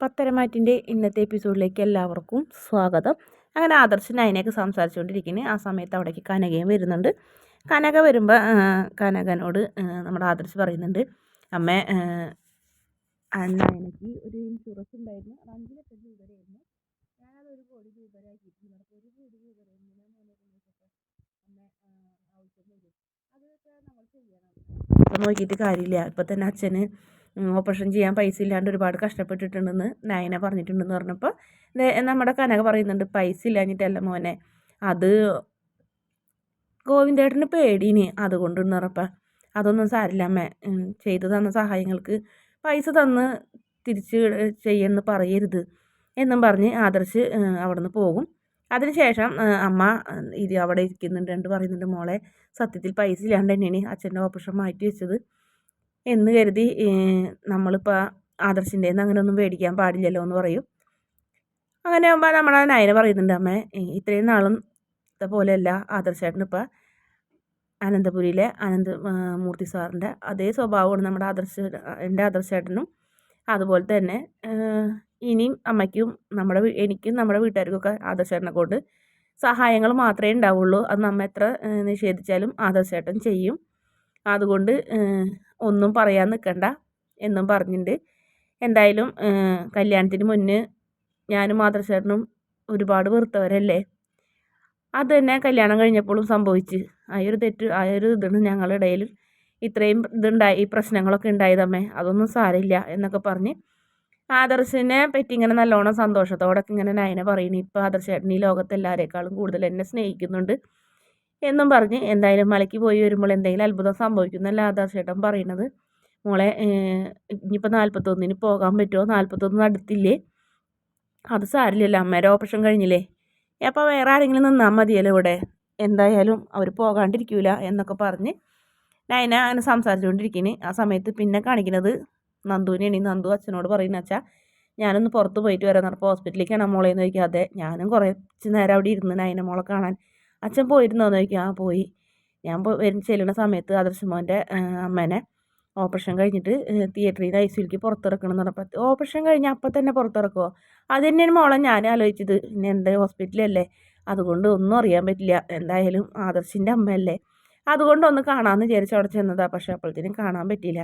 പത്തരമാറ്റിന്റെ ഇന്നത്തെ എപ്പിസോഡിലേക്ക് എല്ലാവർക്കും സ്വാഗതം. അങ്ങനെ ആദർശൻ അതിനെയൊക്കെ സംസാരിച്ചുകൊണ്ടിരിക്കുന്നത് ആ സമയത്ത് അവിടേക്ക് കനകയും വരുന്നുണ്ട്. കനക വരുമ്പോൾ കനകനോട് നമ്മുടെ ആദർശ് പറയുന്നുണ്ട് അമ്മ എനിക്ക് ഒരു ഇൻഷുറൻസ് ഉണ്ടായിരുന്നു. അത് അഞ്ച് ലക്ഷം രൂപ വരെയായിരുന്നു. ഞാനത് ഒരു കോടി രൂപയാക്കിയിട്ടുണ്ട് ഒരു കോടി രൂപ അമ്മ ആവശ്യം വരും. ചെയ്യണം. നോക്കിയിട്ട് കാര്യമില്ല. ഇപ്പം തന്നെ അച്ഛന് ഓപ്പറേഷൻ ചെയ്യാൻ പൈസ ഇല്ലാണ്ട് ഒരുപാട് കഷ്ടപ്പെട്ടിട്ടുണ്ടെന്ന് നയന പറഞ്ഞിട്ടുണ്ടെന്ന് പറഞ്ഞപ്പോൾ നമ്മുടെ കനക പറയുന്നുണ്ട് പൈസ ഇല്ലാഞ്ഞിട്ടല്ല മോനെ അത് ഗോവിന്ദേട്ടന് പേടീനി അതുകൊണ്ടെന്ന് പറഞ്ഞപ്പോൾ. അതൊന്നും സാരില്ല അമ്മ ചെയ്തു തന്ന സഹായങ്ങൾക്ക് പൈസ തന്ന് തിരിച്ച് ചെയ്യുമെന്ന് പറയരുത് എന്നും പറഞ്ഞ് ആദർശ് അവിടെ നിന്ന് പോകും. അതിനുശേഷം അമ്മ ഇത് അവിടെ ഇരിക്കുന്നുണ്ട് എന്ന് പറയുന്നുണ്ട്. മോളെ സത്യത്തിൽ പൈസ ഇല്ലാണ്ട് തന്നെയാണ് അച്ഛന്റെ ഓപ്പറേഷൻ മാറ്റി വെച്ചത്. എന്ന് കരുതി നമ്മളിപ്പോൾ ആദർശിന്റെ അങ്ങനെ ഒന്നും മേടിക്കാൻ പാടില്ലല്ലോ എന്ന് പറയും. അങ്ങനെ ആകുമ്പോൾ നമ്മളെ നയന പറയുന്നുണ്ട് അമ്മ ഇത്രയും നാളും പോലെയല്ല ആദർശേട്ടൻ ഇപ്പോൾ അനന്തപുരിയിലെ അനന്ത മൂർത്തി സാറിന്റെ അതേ സ്വഭാവമാണ് നമ്മുടെ ആദർശ എന്റെ ആദർശേട്ടനും. അതുപോലെ തന്നെ ഇനിയും അമ്മയ്ക്കും നമ്മുടെ എനിക്കും നമ്മുടെ വീട്ടുകാർക്കൊക്കെ ആദർശേട്ടനെ കൊണ്ട് സഹായങ്ങൾ മാത്രമേ ഉണ്ടാവുള്ളൂ. അത് നമ്മ എത്ര നിഷേധിച്ചാലും ആദർശേട്ടൻ ചെയ്യും. അതുകൊണ്ട് ഒന്നും പറയാൻ നിൽക്കണ്ട എന്നും പറഞ്ഞിട്ടുണ്ട് എന്തായാലും കല്യാണത്തിന് മുന്നേ ഞാനും ആദർശേട്ടനും ഒരുപാട് വെറുത്തവരല്ലേ? അത് തന്നെ കല്യാണം കഴിഞ്ഞപ്പോഴും സംഭവിച്ച്. ആ ഒരു തെറ്റ് ആ ഒരു ഇതാണ് ഞങ്ങളുടെ ഇടയിൽ ഇത്രയും ഇതുണ്ടായി ഈ പ്രശ്നങ്ങളൊക്കെ ഉണ്ടായതമ്മേ. അതൊന്നും സാരമില്ല എന്നൊക്കെ പറഞ്ഞ് ആദർശിനെ പറ്റി ഇങ്ങനെ നല്ലോണം സന്തോഷത്തോടെ ഇങ്ങനെ നയനെ പറയുന്നു ഇപ്പോൾ ആദർശേട്ടൻ ഈ ലോകത്ത് എല്ലാവരേക്കാളും കൂടുതൽ എന്നെ സ്നേഹിക്കുന്നുണ്ട് എന്നും പറഞ്ഞ് എന്തായാലും മലയ്ക്ക് പോയി വരുമ്പോൾ എന്തെങ്കിലും അത്ഭുതം സംഭവിക്കുന്നല്ല ആദർശേട്ടൻ പറയണത്. മോളെ ഇനിയിപ്പോൾ നാൽപ്പത്തൊന്നിന് പോകാൻ പറ്റുമോ? നാൽപ്പത്തൊന്ന് അടുത്തില്ലേ? അത് സാരില്ലല്ലോ. അമ്മേരെ ഓപ്പറേഷൻ കഴിഞ്ഞില്ലേ? അപ്പോൾ വേറെ ആരെങ്കിലും നിന്നാൽ മതിയല്ലോ ഇവിടെ. എന്തായാലും അവർ പോകാണ്ടിരിക്കൂല എന്നൊക്കെ പറഞ്ഞ് നയന അങ്ങനെ സംസാരിച്ചുകൊണ്ടിരിക്കുന്നു ആ സമയത്ത് പിന്നെ കാണിക്കുന്നത് നന്ദുവിനെയാണ് നന്ദു അച്ഛനോട് പറയുന്ന അച്ഛാ ഞാനൊന്ന് പുറത്ത് പോയിട്ട് വരാം. പറഞ്ഞപ്പോൾ ഹോസ്പിറ്റലിലേക്കാണ് മോളെ എന്ന് അതെ ഞാനും കുറച്ച് നേരം അവിടെ ഇരുന്ന് നയന മോളെ കാണാൻ. അച്ഛൻ പോയിരുന്നോന്ന് ചോദിക്കുക. ആ പോയി. ഞാൻ വരും ചെല്ലുന്ന സമയത്ത് ആദർശമോന്റെ അമ്മേനെ ഓപ്പറേഷൻ കഴിഞ്ഞിട്ട് തിയേറ്ററിൽ നിന്ന് ഐ സിയിലേക്ക് പുറത്തിറക്കണം എന്ന് പറഞ്ഞപ്പോൾ ഓപ്പറേഷൻ കഴിഞ്ഞാൽ അപ്പം തന്നെ പുറത്തിറക്കുമോ അത് തന്നെയാണ് മോളെ ഞാൻ ആലോചിച്ചത്. പിന്നെ എന്റെ ഹോസ്പിറ്റലല്ലേ? അതുകൊണ്ട് ഒന്നും അറിയാൻ പറ്റില്ല. എന്തായാലും ആദർശിന്റെ അമ്മയല്ലേ? അതുകൊണ്ട് ഒന്ന് കാണാമെന്ന് വിചാരിച്ച് അവിടെ ചെന്നതാണ് പക്ഷേ അപ്പോഴത്തേനും കാണാൻ പറ്റിയില്ല.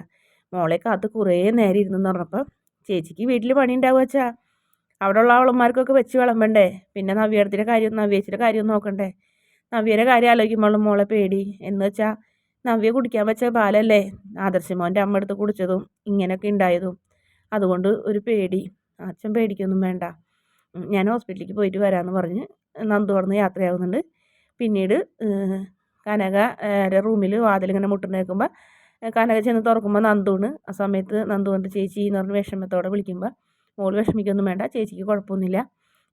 മോളെ കാത്ത് കുറേ നേരം ഇരുന്നെന്ന് പറഞ്ഞപ്പോൾ ചേച്ചിക്ക് വീട്ടിൽ പണി ഉണ്ടാവുക വെച്ചാൽ അവിടെ ഉള്ള അവളന്മാർക്കൊക്കെ വെച്ച് വിളമ്പണ്ടേ? പിന്നെ നവ്യേടത്തിന്റെ കാര്യം നവ്യേച്ചിയുടെ കാര്യം നോക്കണ്ടേ? നവ്യയുടെ കാര്യം ആലോചിക്കുമ്പോൾ മോളെ പേടി. എന്ന് വെച്ചാൽ നവ്യ കുടിക്കാൻ വെച്ച പാലല്ലേ? ആദർശമോന്റെ അമ്മ എടുത്ത് കുടിച്ചതും ഇങ്ങനെയൊക്കെ ഉണ്ടായതും. അതുകൊണ്ട് ഒരു പേടി. അച്ഛൻ പേടിക്കൊന്നും വേണ്ട. ഞാൻ ഹോസ്പിറ്റലിലേക്ക് പോയിട്ട് വരാമെന്ന് പറഞ്ഞ് നന്ദു പറഞ്ഞ് യാത്രയാവുന്നുണ്ട്. പിന്നീട് കനക റൂമിൽ വാതിലിങ്ങനെ മുട്ടുന്ന കേൾക്കുമ്പോൾ കനക ചെന്ന് തുറക്കുമ്പോൾ നന്ദുണ്. ആ സമയത്ത് നന്ദു കൊണ്ട് ചേച്ചി എന്ന് പറഞ്ഞ് വിഷമത്തോടെ വിളിക്കുമ്പോൾ മോൾ വിഷമിക്കൊന്നും വേണ്ട ചേച്ചിക്ക് കുഴപ്പമൊന്നുമില്ല.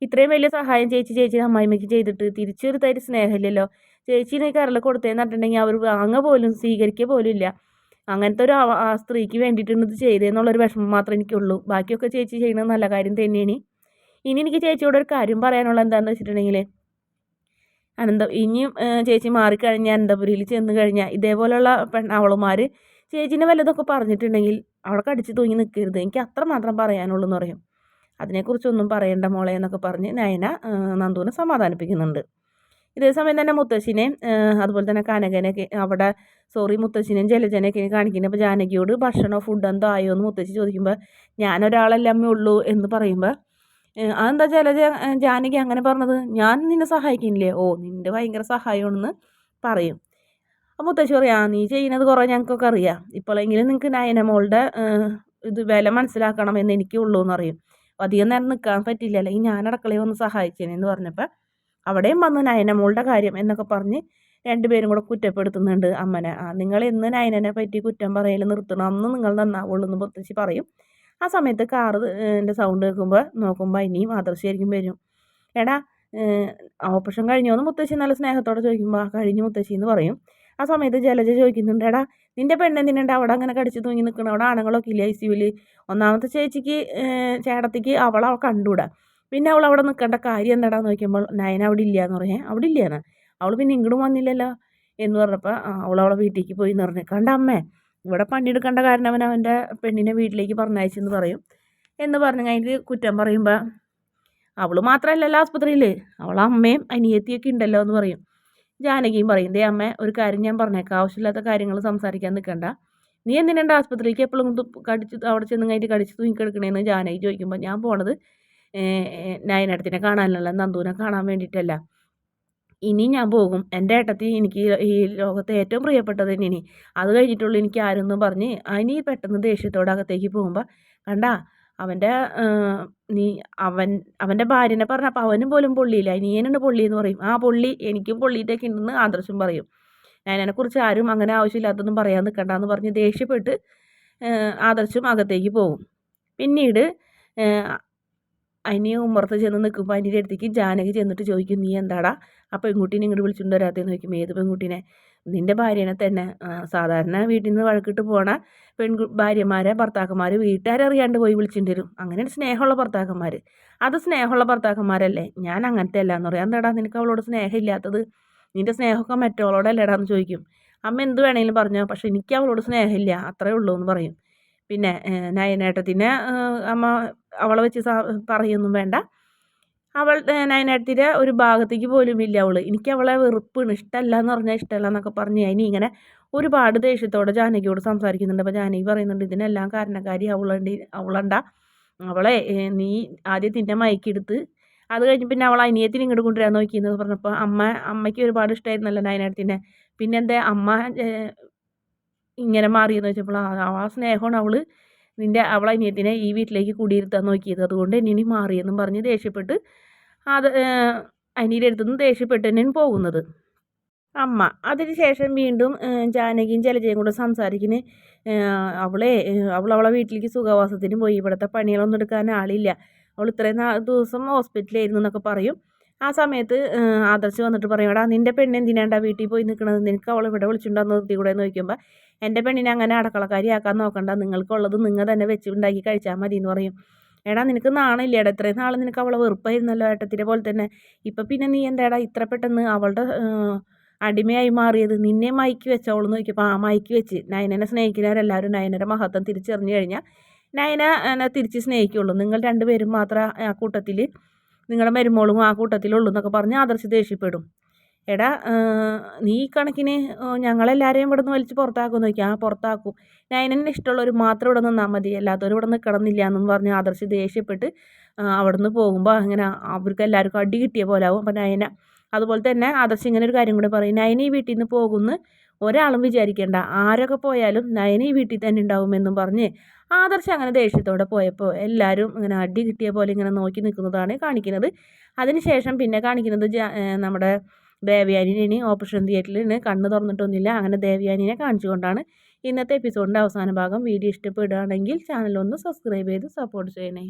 ഇത്രയും വലിയ സഹായം ചേച്ചി ചേച്ചി അമ്മായിമ്മയ്ക്ക് ചെയ്തിട്ട് തിരിച്ചൊരു തരി സ്നേഹമില്ലല്ലോ. ചേച്ചീനെ കരൾ കൊടുത്തേന്ന് പറഞ്ഞിട്ടുണ്ടെങ്കിൽ അവർ വാങ്ങ പോലും സ്വീകരിക്കുക പോലും ഇല്ല. അങ്ങനത്തെ ഒരു ആ സ്ത്രീക്ക് വേണ്ടിയിട്ടാണ് ഇത് ചെയ്തതെന്നുള്ളൊരു വിഷമം മാത്രമേ എനിക്കുള്ളൂ. ബാക്കിയൊക്കെ ചേച്ചി ചെയ്യുന്നത് നല്ല കാര്യം തന്നെയാണ്. ഇനി എനിക്ക് ചേച്ചിയോട് ഒരു കാര്യം പറയാനുള്ള എന്താണെന്ന് വെച്ചിട്ടുണ്ടെങ്കിൽ അനന്ത ഇനിയും ചേച്ചി മാറിക്കഴിഞ്ഞാൽ അനന്തപുരിയിൽ ചെന്ന് കഴിഞ്ഞാൽ ഇതേപോലെയുള്ള പെൺ അവളുമാർ ചേച്ചീനെ വല്ലതൊക്കെ പറഞ്ഞിട്ടുണ്ടെങ്കിൽ അവളെ കടിച്ച് തൂങ്ങി നിൽക്കരുത് എനിക്ക് അത്ര മാത്രം പറയാനുള്ളൂ എന്ന് പറയും. അതിനെക്കുറിച്ചൊന്നും പറയണ്ട മോളെ എന്നൊക്കെ പറഞ്ഞ് നയന നന്ദുവിനെ സമാധാനിപ്പിക്കുന്നുണ്ട്. ഇതേ സമയം തന്നെ മുത്തശ്ശിനെയും അതുപോലെ തന്നെ കനകനെയൊക്കെ അവിടെ സോറി മുത്തശ്ശിനെയും ജലജനെയൊക്കെ കാണിക്കുന്നത് അപ്പോൾ ജാനകിയോട് ഭക്ഷണമോ ഫുഡ് എന്തോ ആയോ എന്ന് മുത്തശ്ശി ചോദിക്കുമ്പോൾ ഞാനൊരാളല്ലേ അമ്മയുള്ളൂ എന്ന് പറയുമ്പോൾ അതെന്താ ജലജ ജാനകി അങ്ങനെ പറഞ്ഞത്? ഞാൻ നിന്നെ സഹായിക്കുന്നില്ലേ? ഓ നിന്റെ ഭയങ്കര സഹായമാണെന്ന് പറയും. അപ്പോൾ മുത്തശ്ശി പറയാം ആ നീ ചെയ്യുന്നത് കുറേ ഞങ്ങൾക്കൊക്കെ അറിയാം. ഇപ്പോഴെങ്കിലും നിങ്ങൾക്ക് നയനമോളുടെ ഇത് വില മനസ്സിലാക്കണം എന്ന് എനിക്കുള്ളൂ എന്ന് അറിയും അധികം നേരം നിൽക്കാൻ പറ്റില്ല. അല്ലെങ്കിൽ ഞാൻ അടുക്കളയിൽ ഒന്ന് സഹായിച്ചേനെന്ന് പറഞ്ഞപ്പോൾ അവിടെയും വന്ന് നയനമോളുടെ കാര്യം എന്നൊക്കെ പറഞ്ഞ് രണ്ടുപേരും കൂടെ കുറ്റപ്പെടുത്തുന്നുണ്ട് അമ്മനെ. ആ നിങ്ങൾ എന്ന് നയനനെ പറ്റി കുറ്റം പറയൽ നിർത്തണം. അന്ന് നിങ്ങൾ നന്നാവുള്ളൂ എന്ന് മുത്തശ്ശി പറയും. ആ സമയത്ത് കാറ് എന്റെ സൗണ്ട് കേൾക്കുമ്പോൾ നോക്കുമ്പോൾ ഇനിയും ആദർശിയായിരിക്കും വരും. എടാ ഓപ്പറേഷൻ കഴിഞ്ഞോന്ന് മുത്തശ്ശി നല്ല സ്നേഹത്തോടെ ചോദിക്കുമ്പോൾ കഴിഞ്ഞു മുത്തശ്ശി എന്ന് പറയും. ആ സമയത്ത് ജലജ ചോദിക്കുന്നുണ്ട് എടാ നിന്റെ പെണ്ണെന്തിനുണ്ട്? അവിടെ അങ്ങനെ കടിച്ച് തൂങ്ങി നിൽക്കണം അവിടെ ആണുങ്ങളൊക്കെ ഇല്ല ഐ സിയുവിൽ ഒന്നാമത്തെ ചേച്ചിക്ക് ചേട്ടത്തിക്ക് അവളെ കണ്ടുകൂടാ പിന്നെ അവൾ അവിടെ നിൽക്കേണ്ട കാര്യം എന്താടാന്ന് നോക്കുമ്പോൾ നയൻ അവിടെ ഇല്ല എന്ന് പറഞ്ഞേ അവിടെ ഇല്ലയെന്ന് അവൾ പിന്നെ ഇങ്ങോട്ടും വന്നില്ലല്ലോ? എന്ന് പറഞ്ഞപ്പോൾ അവൾ അവളെ വീട്ടിലേക്ക് പോയി എന്ന് പറഞ്ഞു കണ്ട അമ്മേ ഇവിടെ പണിയെടുക്കേണ്ട കാരണം അവൻ അവന്റെ പെണ്ണിനെ വീട്ടിലേക്ക് പറഞ്ഞയച്ചെന്ന് പറയും. എന്ന് പറഞ്ഞു കഴിഞ്ഞിട്ട് കുറ്റം പറയുമ്പോൾ അവൾ മാത്രമല്ലല്ലോ ആസ്പത്രിയിൽ അവളെ അമ്മയും അനിയത്തിയൊക്കെ ഉണ്ടല്ലോ എന്ന് പറയും. ജാനകിയും പറയും ദേ അമ്മ ഒരു കാര്യം ഞാൻ പറഞ്ഞേക്കാം. ആവശ്യമില്ലാത്ത കാര്യങ്ങൾ സംസാരിക്കാൻ നിൽക്കണ്ട നീ എന്തിനുണ്ട് ആസ്പത്രിക്ക് എപ്പോഴും കടിച്ചു അവിടെ ചെന്ന് കഴിഞ്ഞിട്ട് കടിച്ച് തൂങ്ങിക്കെടുക്കണേന്ന് ജാനകി ചോദിക്കുമ്പോൾ ഞാൻ പോണത് നയനടത്തിനെ കാണാനല്ല നന്ദുവിനെ കാണാൻ വേണ്ടിയിട്ടല്ല ഇനി ഞാൻ പോകും. എന്റെ ഏട്ടത്തി എനിക്ക് ഈ ലോകത്തെ ഏറ്റവും പ്രിയപ്പെട്ടത് ഇനി. അത് കഴിഞ്ഞിട്ടുള്ളൂ എനിക്ക് ആരെന്നും പറഞ്ഞ് അനി പെട്ടെന്ന് ദേഷ്യത്തോടെ അകത്തേക്ക് പോകുമ്പോൾ കണ്ടാ അവന്റെ നീ അവൻ അവന്റെ ഭാര്യനെ പറഞ്ഞപ്പോൾ അവനും പോലും പൊള്ളിയില്ല. നീയനാണ് പൊള്ളി എന്ന് പറയും. ആ പൊള്ളി എനിക്കും പൊള്ളിയിട്ടൊക്കെ ഉണ്ടെന്ന് ആദർശം പറയും. നയനനെക്കുറിച്ച് ആരും അങ്ങനെ ആവശ്യമില്ലാത്തൊന്നും പറയാൻ നിൽക്കണ്ട എന്ന് പറഞ്ഞ് ദേഷ്യപ്പെട്ട് ആദർശം അകത്തേക്ക് പോകും. പിന്നീട് അനിയ ഉമ്മർത്ത് ചെന്ന് നിൽക്കുമ്പോൾ അതിന്റെ അടുത്തേക്ക് ജാനകി ചെന്നിട്ട് ചോദിക്കും നീ എന്താടാ ആ പെൺകുട്ടീനെ ഇങ്ങോട്ട് വിളിച്ചുകൊണ്ട് വരാത്തേന്ന് ചോദിക്കും. ഏത് പെൺകുട്ടീനെ? നിന്റെ ഭാര്യനെ തന്നെ. സാധാരണ വീട്ടിൽ നിന്ന് വഴക്കിട്ട് പോണ പെൺ ഭാര്യമാരെ ഭർത്താക്കന്മാർ വീട്ടുകാരറിയാണ്ട് പോയി വിളിച്ചിട്ട് വരും. അങ്ങനെ സ്നേഹമുള്ള ഭർത്താക്കന്മാർ അത് സ്നേഹമുള്ള ഭർത്താക്കന്മാരല്ലേ? ഞാൻ അങ്ങനത്തെ അല്ല എന്ന് പറയാം. എന്താടാ നിനക്ക് അവളോട് സ്നേഹമില്ലാത്തത് നിന്റെ സ്നേഹമൊക്കെ മറ്റവളോടല്ലേടാന്ന് ചോദിക്കും. അമ്മ എന്ത് വേണമെങ്കിലും പറഞ്ഞോ. പക്ഷെ എനിക്ക് അവളോട് സ്നേഹമില്ല അത്രേ ഉള്ളൂ എന്ന് പറയും. പിന്നെ നയനേട്ടത്തിനെ അമ്മ അവളെ വെച്ച് പറയൊന്നും വേണ്ട. അവൾ നയനേട്ടത്തിന്റെ ഒരു ഭാഗത്തേക്ക് പോലും ഇല്ല അവൾ എനിക്ക് അവളെ വെറുപ്പാണ്. ഇഷ്ടമല്ല എന്ന് പറഞ്ഞാൽ ഇഷ്ടമല്ല എന്നൊക്കെ പറഞ്ഞ് ഇനി ഇങ്ങനെ ഒരുപാട് ദേഷ്യത്തോടെ ജാനകിയോട് സംസാരിക്കുന്നുണ്ട്. അപ്പോൾ ജാനകി പറയുന്നുണ്ട് ഇതിനെല്ലാം കാരണക്കാരി അവളുണ്ട് അവളണ്ട അവളെ നീ ആദ്യം തിന്നെ മയക്കെടുത്ത് അത് കഴിഞ്ഞ് പിന്നെ അവൾ അനിയത്തിന് ഇങ്ങോട്ട് കൊണ്ടുവരാൻ നോക്കിയെന്ന് പറഞ്ഞപ്പോൾ അമ്മ അമ്മയ്ക്ക് ഒരുപാട് ഇഷ്ടമായിരുന്നല്ലോ നയനാട്ടിനെ. പിന്നെ എന്താ അമ്മ ഇങ്ങനെ മാറിയെന്ന് വെച്ചപ്പോൾ ആ സ്നേഹമാണ് അവൾ നിന്റെ അവളെ അനിയത്തിനെ ഈ വീട്ടിലേക്ക് കുടിയിരുത്താൻ നോക്കിയത്. അതുകൊണ്ട് എന്നെ മാറിയെന്നും പറഞ്ഞ് ദേഷ്യപ്പെട്ട് അത് അനിയുടെ അടുത്തുനിന്ന് ദേഷ്യപ്പെട്ട് തന്നെയാണ് പോകുന്നത്. അമ്മ അതിന് ശേഷം വീണ്ടും ജാനകിയും ജലജയും കൂടെ സംസാരിക്കുന്ന അവളെ അവൾ അവളെ വീട്ടിലേക്ക് സുഖവാസത്തിന് പോയി. ഇവിടുത്തെ പണികളൊന്നും എടുക്കാൻ ആളില്ല. അവൾ ഇത്രയും ദിവസം ഹോസ്പിറ്റലായിരുന്നു എന്നൊക്കെ പറയും. ആ സമയത്ത് ആദർശ് വന്നിട്ട് പറയും എടാ നിന്റെ പെണ്ണ് എന്തിനാണ്ടാ വീട്ടിൽ പോയി നിൽക്കണത് നിനക്ക് അവൾ ഇവിടെ വിളിച്ചിട്ടുണ്ടോ നിർത്തി കൂടെ എന്ന് ചോദിക്കുമ്പോൾ എന്റെ പെണ്ണിനെ അങ്ങനെ അടക്കളക്കാരിയാക്കാൻ നോക്കണ്ട. നിങ്ങൾക്കുള്ളത് നിങ്ങൾ തന്നെ വെച്ച് ഉണ്ടാക്കി കഴിച്ചാൽ മതി എന്ന് പറയും. എടാ നിനക്ക് നാണില്ല എടാ ഇത്രയും നാൾ നിനക്ക് അവളെ വെറുപ്പായിരുന്നല്ലോ ഏട്ടത്തിന്റെ പോലെ തന്നെ. ഇപ്പം പിന്നെ നീ എന്താടാ ഇത്ര പെട്ടെന്ന് അവളുടെ അടിമയായി മാറിയത്? നിന്നെ മയക്കി വെച്ചവളെന്ന് നോക്കിയപ്പോൾ ആ മയക്കി വെച്ച് നയനനെ സ്നേഹിക്കുന്നവരെല്ലാവരും നയനയുടെ മഹത്വം തിരിച്ചറിഞ്ഞു കഴിഞ്ഞാൽ നയന തിരിച്ച് സ്നേഹിക്കുള്ളൂ. നിങ്ങൾ രണ്ടുപേരും മാത്രം ആ കൂട്ടത്തിൽ നിങ്ങളുടെ മരുമോളും ആ കൂട്ടത്തിലുള്ളൂ എന്നൊക്കെ പറഞ്ഞ് ആദർശ് ദേഷ്യപ്പെടും. എടാ നീ ഈ കണക്കിന് ഞങ്ങളെല്ലാവരെയും ഇവിടെ നിന്ന് വലിച്ച് പുറത്താക്കുമെന്ന് നോക്കി ആ പുറത്താക്കും. നയനന് ഇഷ്ടമുള്ളവർ മാത്രം ഇവിടെ നിന്നാൽ മതി. അല്ലാത്തവർ ഇവിടെ നിൽക്കണമെന്നില്ല എന്നും പറഞ്ഞ് ആദർശ് ദേഷ്യപ്പെട്ട് അവിടെ നിന്ന് പോകുമ്പോൾ അങ്ങനെ അവർക്ക് എല്ലാവർക്കും അടി കിട്ടിയ പോലെ ആവും. അപ്പം നയന അതുപോലെ തന്നെ ആദർശ് ഇങ്ങനെ ഒരു കാര്യം കൂടെ പറയും. നയന ഈ വീട്ടിൽ നിന്ന് പോകുമെന്ന് ഒരാളും വിചാരിക്കേണ്ട. ആരൊക്കെ പോയാലും നയന ഈ വീട്ടിൽ തന്നെ ഉണ്ടാവുമെന്നും പറഞ്ഞ് ആദർശ് അങ്ങനെ ദേഷ്യത്തോടെ പോയപ്പോൾ എല്ലാവരും ഇങ്ങനെ അടി കിട്ടിയ പോലെ ഇങ്ങനെ നോക്കി നിൽക്കുന്നതാണ് കാണിക്കുന്നത്. അതിനുശേഷം പിന്നെ കാണിക്കുന്നത് നമ്മുടെ ദേവയാനിനെ ഇനി ഓപ്പറേഷൻ തിയേറ്ററിൽ കണ്ണ് തുറന്നിട്ടൊന്നുമില്ല. അങ്ങനെ ദേവയാനിനെ കാണിച്ചുകൊണ്ടാണ് ഇന്നത്തെ എപ്പിസോഡിന്റെ അവസാന ഭാഗം. വീഡിയോ ഇഷ്ടപ്പെടുകയാണെങ്കിൽ ചാനൽ ഒന്ന് സബ്സ്ക്രൈബ് ചെയ്ത് സപ്പോർട്ട് ചെയ്യണേ.